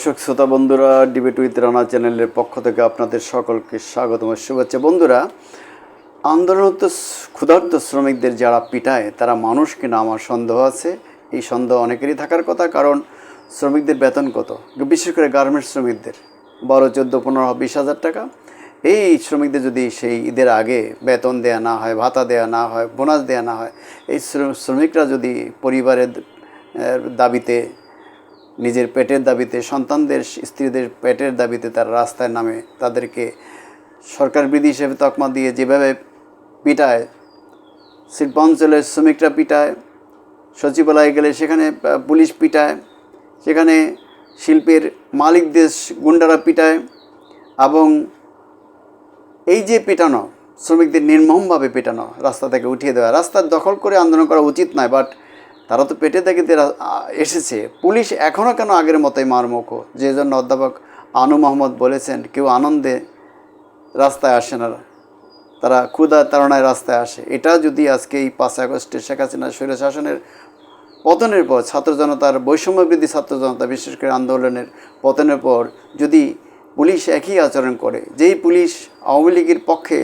দর্শক, শ্রোতা বন্ধুরা ডিবেট উইথ রানা চ্যানেলের পক্ষ থেকে আপনাদের সকলকে স্বাগত শুভেচ্ছা। বন্ধুরা, আন্দোলনরত ক্ষুধার্ত শ্রমিকদের যারা পিটায়, তারা মানুষ কিনা আমার সন্দেহ আছে। এই সন্দেহ অনেকেরই থাকার কথা, কারণ শ্রমিকদের বেতন কত? বিশেষ করে গার্মেন্টস শ্রমিকদের, বারো, চোদ্দ, পনেরো, বিশ হাজার টাকা। এই শ্রমিকদের যদি সেই ঈদের আগে বেতন দেয়া না হয়, ভাতা দেয়া না হয়, বোনাস দেয়া না হয়, এই শ্রমিকরা যদি পরিবারের দাবিতে নিজের পেটের দাবিতে, সন্তানদের, স্ত্রীদের পেটের দাবিতে তারা রাস্তায় নামে। তাদেরকে সরকার বিধি হিসেবে তকমা দিয়ে যেভাবে পিটায় শিল্পাঞ্চলের শ্রমিকরা পিটায়, সচিবালয়ে গেলে সেখানে পুলিশ পিটায়, সেখানে শিল্পের মালিকদের গুন্ডারা পিটায় এবং এই যে পেটানো, শ্রমিকদের নির্মমভাবে পেটানো রাস্তা থেকে উঠিয়ে দেওয়া, রাস্তা দখল করে আন্দোলন করা উচিত নয় বাট তারা তো পেটে থেকে এসেছে। পুলিশ এখনও কেন আগের মতোই মারমুখো? যে জন্য অধ্যাপক আনু মোহাম্মদ বলেছেন, কেউ আনন্দে রাস্তায় আসে না। তারা ক্ষুধা তাড়নায় রাস্তায় আসে। এটা যদি আজকে এই পাঁচ আগস্টে শেখ হাসিনা স্বৈর শাসনের পতনের পর, ছাত্র জনতার বৈষম্য বৃদ্ধি ছাত্র জনতা বিশেষ করে আন্দোলনের পতনের পর, যদি পুলিশ একই আচরণ করে, যেই পুলিশ আওয়ামী লীগের পক্ষে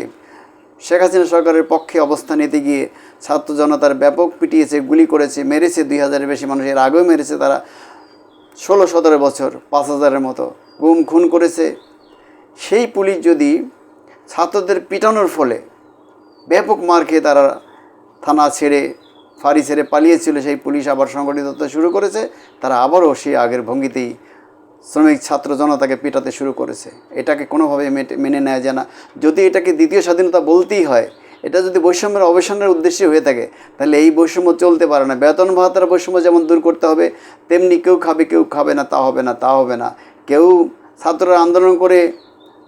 শেখ হাসিনা সরকারের পক্ষে অবস্থান নিতে গিয়ে ছাত্র জনতার ব্যাপক পিটিয়েছে, গুলি করেছে, মেরেছে দুই হাজারের বেশি মানুষ। এর আগেও মেরেছে তারা ষোলো, সতেরো বছর, পাঁচ হাজারের মতো। গুম, খুন করেছে। সেই পুলিশ যদি ছাত্রদের পিটানোর ফলে ব্যাপক মার খেয়ে তারা থানা ছেড়ে, ফাঁড়ি ছেড়ে পালিয়েছিল, সেই পুলিশ আবার সংগঠিত শুরু করেছে। তারা আবারও সেই আগের ভঙ্গিতেই শ্রমিক ছাত্র জনতাকে পিটাতে শুরু করেছে। এটাকে কোনোভাবে মেনে নেওয়া যায় না। যদি এটাকে দ্বিতীয় স্বাধীনতা বলতেই হয়, এটা যদি বৈষম্যের অবসানের উদ্দেশ্যে হয়ে থাকে, তাহলে এই বৈষম্য চলতে পারে না। বেতন ভাতার বৈষম্য যেমন দূর করতে হবে, তেমনি কেউ খাবে কেউ খাবে না, তা হবে না, তা হবে না। কেউ ছাত্ররা আন্দোলন করে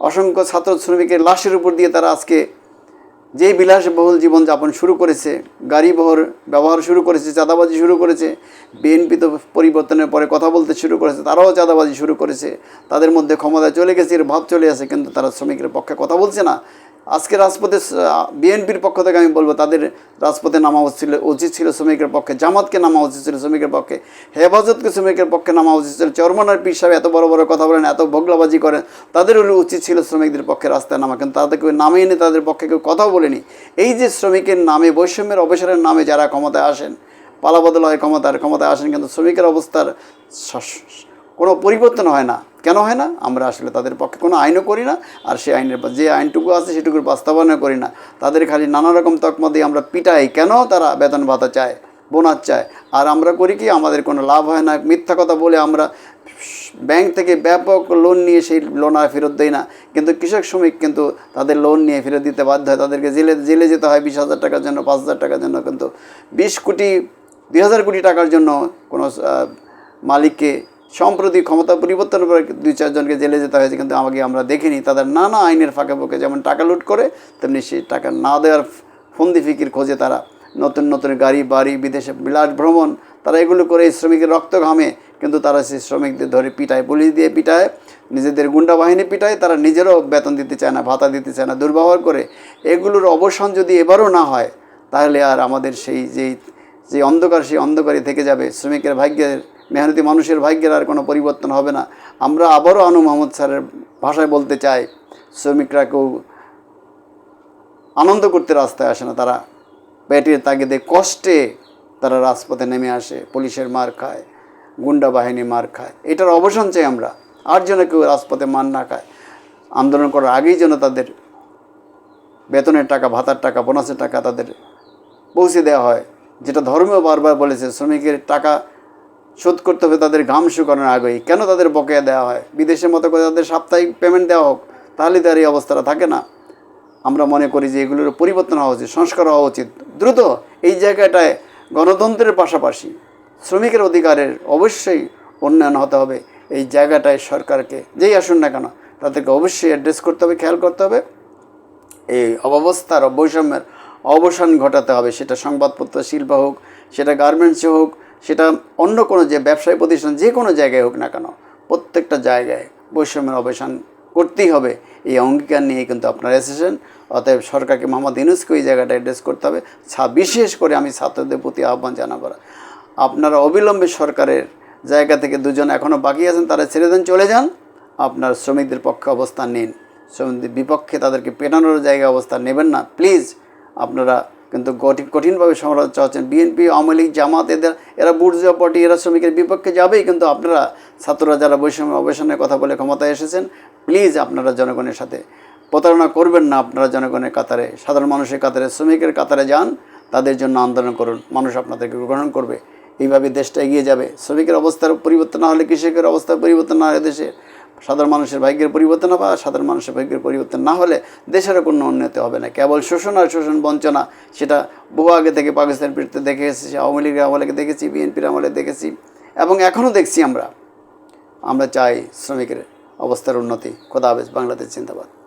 অসংখ্য ছাত্র শ্রমিকের লাশের উপর দিয়ে তারা আজকে যেই বিলাসবহুল জীবনযাপন শুরু করেছে গাড়ি বহর ব্যবহার শুরু করেছে, চাঁদাবাজি শুরু করেছে, বিএনপি তো পরিবর্তনের পরে কথা বলতে শুরু করেছে, তারাও চাঁদাবাজি শুরু করেছে, তাদের মধ্যে ক্ষমতা চলে গেছে, এর ভাব চলে আসে, কিন্তু তারা শ্রমিকের পক্ষে কথা বলছে না। আজকে রাজপথে বিএনপির পক্ষ থেকে আমি বলব, তাদের রাজপথে নামা ছিল, উচিত ছিল শ্রমিকের পক্ষে। জামাতকে নামা উচিত ছিল শ্রমিকের পক্ষে। হেফাজতকে শ্রমিকের পক্ষে নামা উচিত ছিল। চরমনার পীর সাহেব এত বড় বড় কথা বলেন, এত ভোগলাবাজি করেন, তাদের উচিত ছিল শ্রমিকদের পক্ষে রাস্তায় নামা। কিন্তু তাদের কেউ নামে এনে তাদের পক্ষে কেউ কথাও বলেনি। এই যে শ্রমিকের নামে, বৈষম্যের অবসরের নামে যারা ক্ষমতায় আসেন, পালাবদল হয় ক্ষমতার, ক্ষমতায় আসেন, কিন্তু শ্রমিকের অবস্থার কোনো পরিবর্তন হয় না। কেন হয় না? আমরা আসলে তাদের পক্ষে কোনো আইনও করি না, আর সেই আইনের যে আইনটুকু আছে সেটুকুর বাস্তবায়নও করি না। তাদের খালি নানা রকম তকমা দিয়ে আমরা পিটাই, কেন তারা বেতন ভাতা চায়, বোনাস চায়? আর আমরা করি কি, আমাদের কোনো লাভ হয় না। মিথ্যা কথা বলে আমরা ব্যাংক থেকে ব্যাপক লোন নিয়ে সেই লোন আর ফেরত দেয় না। কিন্তু কৃষক শ্রমিক কিন্তু তাদের লোন নিয়ে ফেরত দিতে বাধ্য হয়। তাদেরকে জেলে জেলে যেতে হয় বিশ হাজার টাকার জন্য, পাঁচ হাজার টাকার জন্য। কিন্তু বিশ কোটি, দুই হাজার কোটি টাকার জন্য কোনো মালিককে সম্প্রতি ক্ষমতা পরিবর্তন করে দুই চারজনকে জেলে যেতে হয়েছে, কিন্তু আমাকে আমরা দেখিনি। তাদের নানা আইনের ফাঁকে ফাঁকে, যেমন টাকা লুট করে, তেমনি সেই টাকা না দেওয়ার ফন্দি ফিকির খোঁজে তারা। নতুন নতুন গাড়ি, বাড়ি, বিদেশে বিলাস ভ্রমণ, তারা এগুলো করে শ্রমিকের রক্ত ঘামে, কিন্তু তারা সেই শ্রমিকদের ধরে পিটায়, পুলিশ দিয়ে পিটায়, নিজেদের গুন্ডা বাহিনী পিটায়, তারা নিজেরও বেতন দিতে চায় না, ভাতা দিতে চায় না, দুর্ব্যবহার করে। এগুলোর অবসান যদি এবারও না হয়, তাহলে আর আমাদের সেই, যেই যে অন্ধকার, সেই অন্ধকারই থেকে যাবে, শ্রমিকের ভাগ্যের মেহনতি মানুষের ভাগ্যের আর কোনো পরিবর্তন হবে না। আমরা আবারও আনু মোহাম্মদ স্যারের ভাষায় বলতে চাই, শ্রমিকরা কেউ আনন্দ করতে রাস্তায় আসে না, তারা পেটের তাগিদে কষ্টে তারা রাজপথে নেমে আসে, পুলিশের মার খায়, গুন্ডা বাহিনী মার খায়। এটার অবসান চাই আমরা, আর যেন কেউ রাজপথে মার না খায়। আন্দোলন করার আগেই যেন তাদের বেতনের টাকা, ভাতার টাকা, বোনাসের টাকা তাদের পৌঁছে দেওয়া হয়। যেটা ধর্মেও বারবার বলেছে, শ্রমিকের টাকা শোধ করতে হবে তাদের ঘাম শুকানোর আগেই। কেন তাদের বকেয়া দেওয়া হয়? বিদেশের মতো করে তাদের সাপ্তাহিক পেমেন্ট দেওয়া হোক, তাহলে তার এই অবস্থাটা থাকে না। আমরা মনে করি যে এগুলোর পরিবর্তন হওয়া উচিত, সংস্কার হওয়া উচিত। দ্রুত এই জায়গাটায় গণতন্ত্রের পাশাপাশি শ্রমিকের অধিকারের অবশ্যই উন্নয়ন হতে হবে। এই জায়গাটায় সরকারকে যেই আসুন না কেন, তাদেরকে অবশ্যই অ্যাড্রেস করতে হবে, খেয়াল করতে হবে। এই অব্যবস্থার বৈষম্যের অবসান ঘটাতে হবে। সেটা সংবাদপত্র, শিল্প হোক, সেটা গার্মেন্টসে হোক সেটা অন্য কোনো যে ব্যবসায়ী প্রতিষ্ঠান যে কোনো জায়গায় হোক না কেন, প্রত্যেকটা জায়গায় বৈষম্যের অবসান করতেই হবে। এই অঙ্গীকার নিয়ে কিন্তু আপনারা এসেছেন অতএব সরকারকে মোহাম্মদ ইউনুসকে ওই জায়গাটা অ্যাড্রেস করতে হবে। বিশেষ করে আমি ছাত্রদের প্রতি আহ্বান জানাব। আপনারা অবিলম্বে সরকারের জায়গা থেকে দুজন এখনও বাকি আছেন, তারা ছেড়ে দেন, চলে যান। আপনার শ্রমিকদের পক্ষে অবস্থান নিন। শ্রমিকদের বিপক্ষে তাদেরকে পেটানোর জায়গায় অবস্থান নেবেন না। প্লিজ আপনারা কিন্তু কঠিন কঠিনভাবে সমালোচনা চাচ্ছেন বিএনপি, আওয়ামী লীগ, জামাত, এদের এরা বুর্জুয়া পার্টি, এরা শ্রমিকের বিপক্ষে যাবেই, কিন্তু আপনারা ছাত্ররা যারা বৈষম্য অবসানের কথা বলে ক্ষমতায় এসেছেন প্লিজ আপনারা জনগণের সাথে প্রতারণা করবেন না। আপনারা জনগণের কাতারে, সাধারণ মানুষের কাতারে, শ্রমিকের কাতারে যান, তাদের জন্য আন্দোলন করুন। মানুষ আপনাদেরকে গ্রহণ করবে। এইভাবে দেশটা এগিয়ে যাবে। শ্রমিকের অবস্থার পরিবর্তন না হলে কৃষকের অবস্থার পরিবর্তন না হলে দেশে সাধারণ মানুষের ভাগ্যের পরিবর্তন আর সাধারণ মানুষের ভাগ্যের পরিবর্তন না হলে দেশেরও কোনো উন্নতি হবে না। কেবল শোষণ আর শোষণ বঞ্চনা, সেটা বহু আগে থেকে পাকিস্তান বিরুদ্ধে দেখে এসেছি, আওয়ামী লীগের আমলেকে দেখেছি, বিএনপির আমলে দেখেছি, এবং এখনও দেখছি আমরা। আমরা চাই শ্রমিকের অবস্থার উন্নতি। খোদা হাফেজ, বাংলাদেশ জিন্দাবাদ।